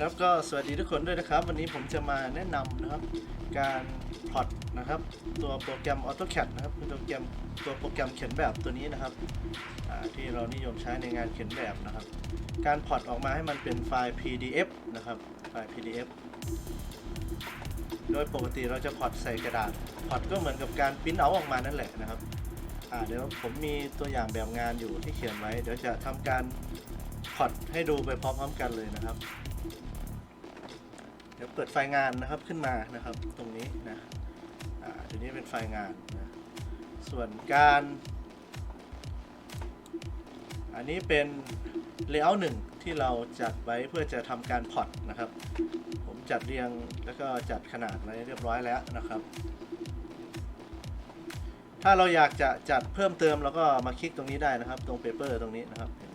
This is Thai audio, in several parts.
ครับก็สวัสดีทุกคนด้วยนะครับ วันนี้ผมจะมาแนะนำนะครับ การพอร์ตนะครับ ตัวโปรแกรม AutoCAD นะครับเป็นโปรแกรมตัวโปรแกรมเขียนแบบตัวนี้นะครับที่เรานิยมใช้ในงานเขียนแบบนะครับ การพอร์ตออกมาให้มันเป็นไฟล์ PDF นะครับไฟล์ PDF โดยปกติเราจะพอร์ตใส่กระดาษพอร์ตก็เหมือนกับการปริ้นเอาออกมานั่นแหละนะครับเดี๋ยวผมมีตัวอย่างแบบงานอยู่ที่เขียนไว้ เดี๋ยวจะทำการ พอร์ตให้ดูไปพร้อมๆกันเลยนะครับ เดี๋ยวเปิดไฟงานนะครับขึ้นมานะครับตรงนี้นะอ่าทีนี้เป็นไฟงานนะส่วนการ อันนี้เป็นเลเยอร์หนึ่งที่เราจัดไว้เพื่อจะทำการพอตนะครับ ผมจัดเรียงแล้วก็จัดขนาดไว้เรียบร้อยแล้วนะครับ ถ้าเราอยากจะจัดเพิ่มเติมเราก็มาคลิกตรงนี้ได้นะครับ ตรงเปเปอร์ตรงนี้นะครับเ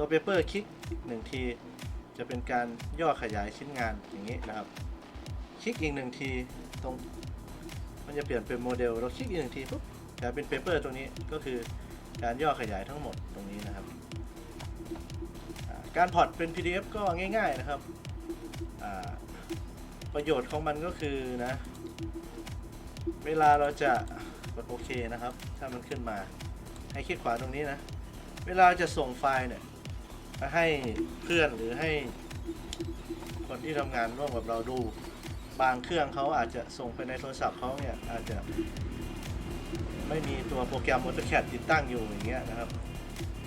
ตัวเปเปอร์คลิกหนึ่งที จะเป็นการย่อขยายชิ้นงานอย่างนี้นะครับ คลิกอีกหนึ่งทีตรงมันจะเปลี่ยนเป็นโมเดลเราคลิกอีกหนึ่งทีปุ๊บจะเป็นเปเปอร์ตรงนี้ก็คือการย่อขยายทั้งหมดตรงนี้นะครับ การพอร์ตเป็น PDF ก็ง่าย ๆนะครับ ประโยชน์ของมันก็คือนะ เวลาเราจะกดโอเคนะครับ ถ้ามันขึ้นมาให้คลิกขวาตรงนี้นะ เวลาจะส่งไฟล์เนี่ย ให้เพื่อนหรือให้คนที่ทำงานร่วมกับเราดู บางเครื่องเขาอาจจะส่งไปในโทรศัพท์เขาเนี่ยอาจจะ ไม่มีตัวโปรแกรม AutoCAD ติดตั้งอยู่อย่างเงี้ยนะครับ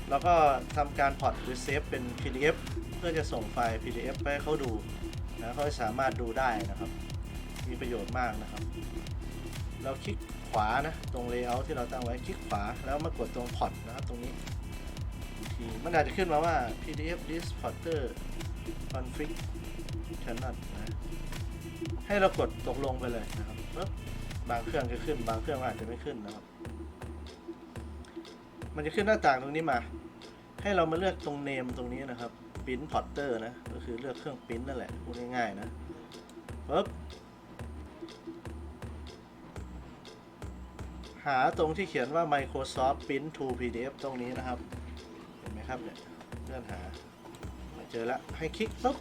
แล้วก็ทำการพอร์ตหรือเซฟเป็น PDF เพื่อจะส่งไฟล์ PDF ไปให้เขาดูนะเขาจะสามารถดูได้นะครับ มีประโยชน์มากนะครับ เราคลิกขวานะตรง Layout ที่เราตั้งไว้คลิกขวาแล้วมากดตรงพอร์ตนะครับตรงนี้ มันอาจจะขึ้นมาว่า PDF this porter config cannot นะให้เรากดตกลงไปเลยนะครับปึ๊บบางเครื่องจะขึ้น บางเครื่องอาจจะไม่ขึ้นนะครับ มันจะขึ้นหน้าต่างตรงนี้มา ให้เรามาเลือกตรง name ตรงนี้นะครับ print porter นะ ก็คือเลือกเครื่องปริ้นนั่นแหละพูดง่ายๆนะปึ๊บหาตรงที่เขียนว่า Microsoft Print to PDF ตรงนี้นะครับ เห็นไหมครับเนี่ยเลื่อนหามาเจอแล้วให้คลิกปุ๊บ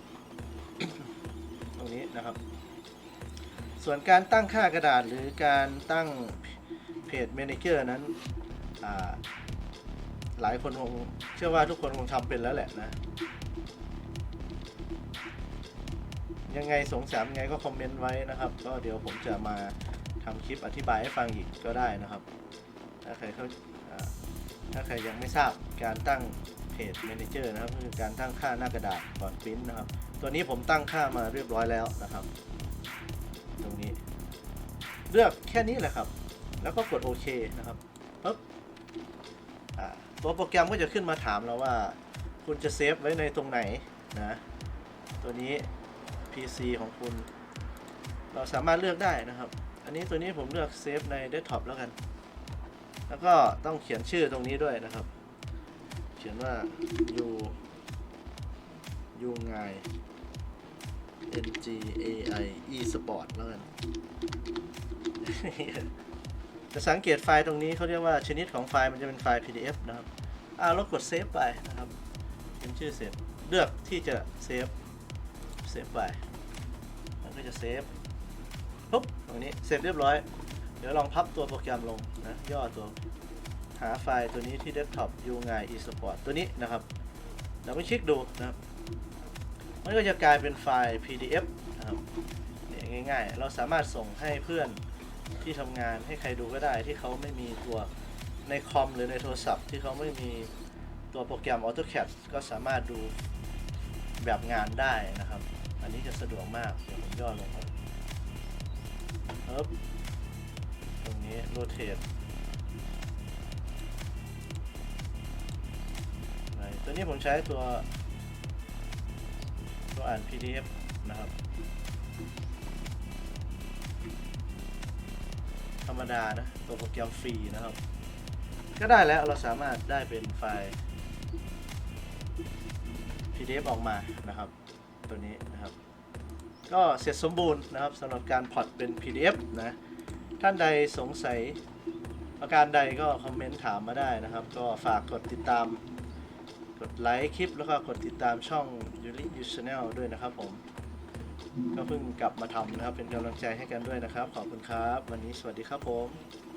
ตรงนี้นะครับ ส่วนการตั้งค่ากระดาษหรือการตั้งเพจ Manager นั้นหลายคนคงเชื่อว่าทุกคนคงทำเป็นแล้วแหละนะ ยังไงสงสัยยังไงก็คอมเมนต์ไว้นะครับ ก็เดี๋ยวผมจะมาทำคลิปอธิบายให้ฟังอีกก็ได้นะครับ ถ้าใครเขาอ่า ถ้าใครยังไม่ทราบการตั้งเพจ Manager นะครับคือการตั้งค่าหน้ากระดาษก่อนปริ้นนะครับ ตัวนี้ผมตั้งค่ามาเรียบร้อยแล้วนะครับ ตรงนี้เลือกแค่นี้แหละครับ แล้วก็กดโอเคนะครับปุ๊บตัวโปรแกรมก็จะขึ้นมาถามเราว่า คุณจะเซฟไว้ในตรงไหนนะตัวนี้ PC ของคุณ เราสามารถเลือกได้นะครับ อันนี้ตัวนี้ผมเลือกเซฟในเดสก์ท็อปแล้วกัน แล้วก็ต้องเขียนชื่อตรงนี้ด้วยนะครับ เขียนว่า u u ง n g a i e sport แล้วกันจะสังเกตไฟล์ตรงนี้เขาเรียกว่าชนิดของไฟล์มันจะเป็นไฟล์ PDF นะครับอ่าเรากดเซฟไปนะครับเขียนชื่อเสร็จเลือกที่จะเซฟเซฟไปมันก็จะเซฟปุ๊บตรงนี้เสร็จเรียบร้อย เดี๋ยวลองพับตัวโปรแกรมลงนะย่อตัวหาไฟล์ตัวนี้ที่เดสก์ท็อปยูไง eSport ตัวนี้นะครับเราไปคลิกดูนะครับ มันก็จะกลายเป็นไฟล์ PDF นะครับเนี่ยง่ายๆ เราสามารถส่งให้เพื่อนที่ทำงานให้ใครดูก็ได้ที่เขาไม่มีตัวในคอมหรือในโทรศัพท์ ที่เขาไม่มีตัวโปรแกรม AutoCAD ก็สามารถดูแบบงานได้นะครับ อันนี้จะสะดวกมาก เดี๋ยวผมย่อลงครับ ตรงนี้ rotate ไหนตัวนี้ผมใช้ตัว ตัวอ่าน PDF นะครับ ธรรมดานะ ตัวโปรแกรมฟรีนะครับ ก็ได้แล้วเราสามารถได้เป็นไฟล์ PDF ออกมานะครับ ตัวนี้นะครับ ก็เสร็จสมบูรณ์นะครับสำหรับการพอร์ตเป็น PDF นะ ท่านใดสงสัยประการใดก็คอมเมนต์ถามมาได้นะครับ ก็ฝากกดติดตาม กดไลค์คลิปแล้วก็กดติดตามช่องยูริยูชาแนลด้วยนะครับผม ก็เพิ่งกลับมาทำนะครับ เป็นกำลังใจให้กันด้วยนะครับ ขอบคุณครับ วันนี้สวัสดีครับผม